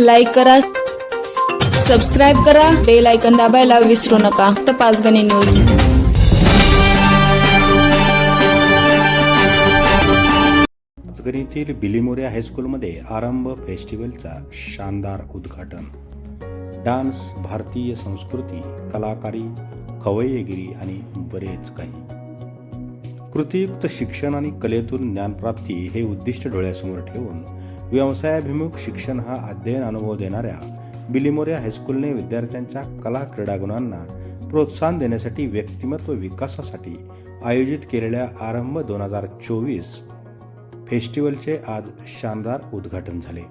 Like करा subscribe करा bell icon दाबायला विसरू नका. तर पाचगणी न्यूज पाचगणीतील बिलिमोरे हायस्कूलमध्ये आरंभ फेस्टिवलचा शानदार उद्घाटन. डान्स भारतीय संस्कृती कलाकारी खवय्यगिरी आणि बरेच काही. कृतीयुक्त शिक्षण आणि कलेतून ज्ञानप्राप्ती हे उद्दिष्ट डोळ्यासमोर ठेवून व्यवसायाभिमुख शिक्षण हा अध्ययन अनुभव देणाऱ्या बिलिमोरिया हायस्कूलने विद्यार्थ्यांच्या कला क्रीडागुणांना प्रोत्साहन देण्यासाठी व्यक्तिमत्व विकासासाठी आयोजित केलेल्या आरंभ दोन हजार चोवीस फेस्टिवलचे आज शानदार उद्घाटन झाले.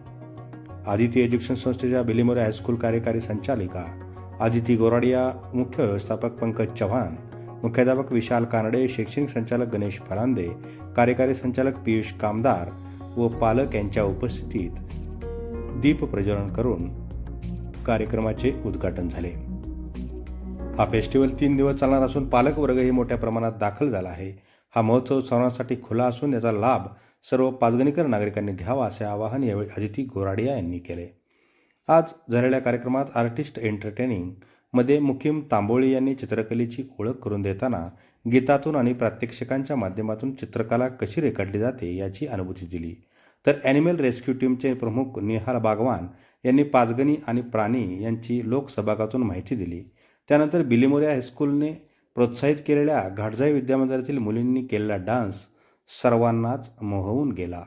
आदिती एज्युकेशन संस्थेच्या बिलिमोरे हायस्कूल कार्यकारी संचालिका आदिती गोराडिया मुख्य व्यवस्थापक पंकज चव्हाण मुख्याध्यापक विशाल कानडे शैक्षणिक संचालक गणेश फरांदे कार्यकारी संचालक पियुष कामदार व पालक यांच्या उपस्थितीत दीप प्रज्वलन करून कार्यक्रमाचे उद्घाटन झाले. हा फेस्टिवल तीन दिवस चालणार असून पालकवर्गही मोठ्या प्रमाणात दाखल झाला आहे. हा महोत्सव सर्वांसाठी खुला असून याचा लाभ सर्व पाचगणीकर नागरिकांनी घ्यावा असे आवाहन यावेळी अदिती गोराडिया यांनी केले. आज झालेल्या कार्यक्रमात आर्टिस्ट एंटरटेनिंग मध्ये मुकीम तांबोळी यांनी चित्रकलेची ओळख करून देताना गीतातून आणि प्रात्यक्षिकांच्या माध्यमातून चित्रकला कशी रेखाटली जाते याची अनुभूती दिली. तर ॲनिमल रेस्क्यू टीमचे प्रमुख निहाल बागवान यांनी पाचगणी आणि प्राणी यांची लोकसभागातून माहिती दिली. त्यानंतर बिलिमोऱ्या हायस्कूलने प्रोत्साहित केलेल्या घाटजाई विद्यामंदिरातील मुलींनी केलेला डान्स सर्वांनाच मोहवून गेला.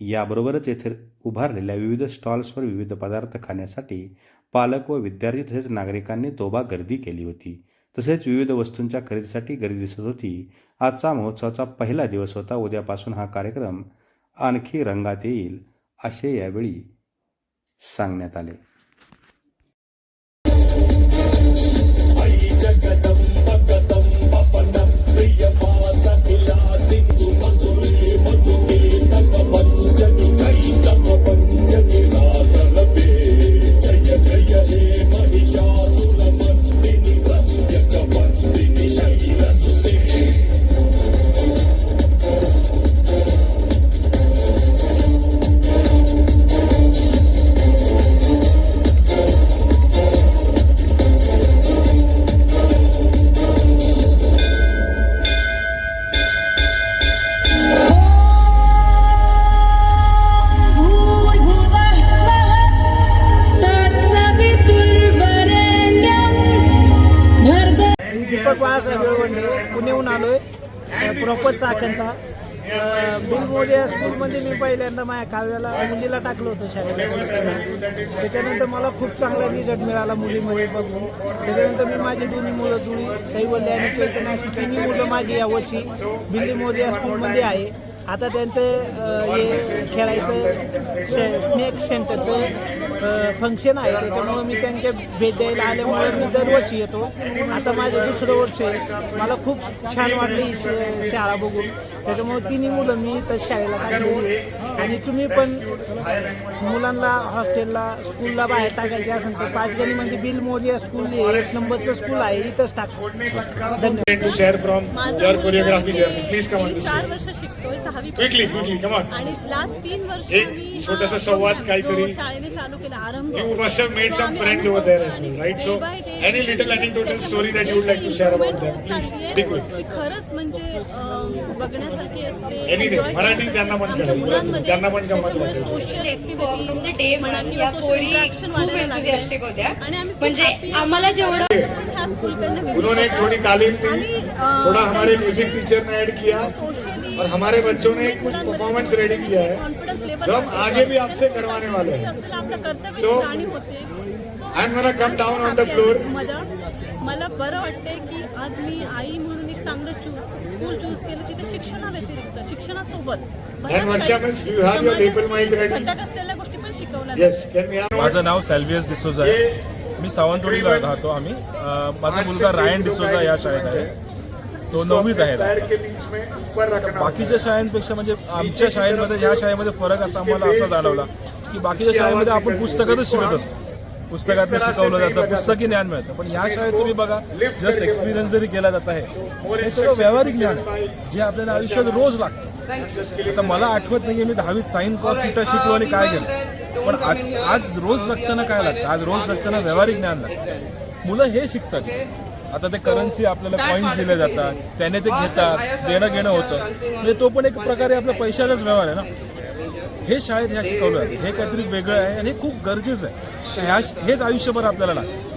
याबरोबरच येथे उभारलेल्या विविध स्टॉल्सवर विविध पदार्थ खाण्यासाठी पालक व विद्यार्थी तसेच नागरिकांनी तोबा गर्दी केली होती. तसेच विविध वस्तूंच्या खरेदीसाठी गर्दी दिसत होती. आजचा महोत्सवाचा पहिला दिवस होता. उद्यापासून हा कार्यक्रम आणखी रंगात येईल असे यावेळी सांगण्यात आले. दीपक बाळासाहेब येळवंडे पुण्याहून आलोय. प्रॉपर चाकणचा. बिलमोरिया स्कूलमध्ये मी पहिल्यांदा माझ्या काव्याला मुलीला टाकलं होतं शाळेला त्याच्यानंतर मला खूप चांगला रिझल्ट मिळाला मुलीमध्ये बघून. त्याच्यानंतर मी माझी दोन्ही मुलं जुळी. कैवल्य आणि चैतन्य अशी तिन्ही मुलं माझी यावर्षी बिल्लीमोरिया स्कूलमध्ये आहे. आता त्यांचं हे खेळायचं शे स्नेक सेंटरचं फंक्शन आहे. त्याच्यामुळं मी त्यांच्या भेट द्यायला आल्यामुळे मी दरवर्षी येतो. आता माझं दुसरं वर्ष आहे. मला खूप छान वाटली ही शाळा बघून. त्याच्यामुळे तिन्ही मुलं मी इथं शाळेला आणि तुम्ही पण मुलांना हॉस्टेलला स्कूलला बाहेर टाकायचे असेल तर पाचगणीमध्ये बिल मोदी स्कूल एक नंबरचं स्कूल आहे इथंच टाका. धन्यवाद. आणि लास्ट तीन वर्ष छोटासा संवाद काहीतरी. जो शाळेने चालू केला आरंभ You must have made तो some आम्ही friends over there as आणि well, right? day So, by day any little त्याच्यामध्ये anecdotal story that you would like to share about them, please. चाललीये. Big way. ती खरंच म्हणजे बघण्यासारखी असते मराठी त्यांना पण कळेल. त्यांना पण गंमत वाटेल. activities म्हणजे डे म्हणा किंवा या पोरी खूप. एन्थुसियास्टिक होत्या म्हणजे. आम्हाला जेवढं उन्होंने. थोड़ी तालीम दी थोड़ा हमारे म्यूजिक टीचर ने ऐड किया और हमारे बच्चों ने कुछ परफॉर्मेंस रेडी किया है। जो हम. आगे भी आपसे करवाने वाले हैं So, I'm gonna come down on the आज floor. मला बरं वाटतंय की आज मी आई म्हणून एक चांगलं चू स्कूल चूज केलं तिथे शिक्षणाव्यतिरिक्त शिक्षणासोबत. माझं नाव सॅल्वियस डिसोजा आहे. मी सावंतवाडीला राहतो आम्ही. माझा मुलगा रायन डिसोजा या शाळेत आहे. तो नववीत आहे पैर के बीच में ऊपर रखना बाकीच्या शाळांपेक्षा म्हणजे आमच्या शाळेमध्ये ह्या शाळेमध्ये फरक असा आम्हाला असा जाणवला की बाकीच्या शाळेमध्ये आपण पुस्तकातच शिकत असतो. पुस्तकातलं शिकवलं जातं पुस्तकी ज्ञान मिळतं. पण ह्या शाळेत तुम्ही बघा जस्ट एक्सपिरियन्स जरी केला जात आहे हे सगळं व्यावहारिक ज्ञान आहे. जे आपल्याला आयुष्यात रोज लागतं. आता मला आठवत नाहीये मी दहावीत साईन कॉस्ट थिटा शिकलो आणि काय केलं? पण आज आज रोज जगताना काय लागतं? आज रोज जगताना व्यावहारिक ज्ञान लागतं. मुलं हे शिकतात. आता ते करन्सी आपल्याला कॉईन्स दिले जातात त्याने ते घेतात देणं घेणं होतं. म्हणजे तो पण एक प्रकारे आपल्या पैशाचाच व्यवहार आहे ना. हे शाळेत ह्या शिकवलं जातं. हे काहीतरी वेगळं आहे आणि हे खूप गरजेचं आहे. ह्या हेच आयुष्यभर आपल्याला लागतं.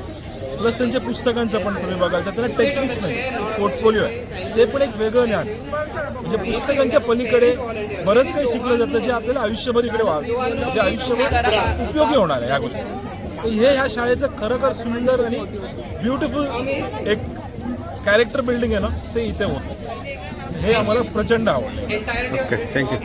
प्लस त्यांच्या पुस्तकांचं पण तुम्ही बघाल तर त्यांना टेक्स्ट बुक्स नाही पोर्टफोलिओ आहे. ते पण एक वेगळं ज्ञान म्हणजे पुस्तकांच्या पलीकडे बरंच काही शिकलं जातं जे आपल्याला आयुष्यभर इकडे वाढ जे आयुष्यभर उपयोगी होणार आहे ह्या गोष्टी. हे ह्या शाळेचं खरोखर सुंदर आणि ब्युटिफुल एक कॅरेक्टर बिल्डिंग आहे ना ते इथे होतं. हे आम्हाला प्रचंड आवडलं. Okay thank you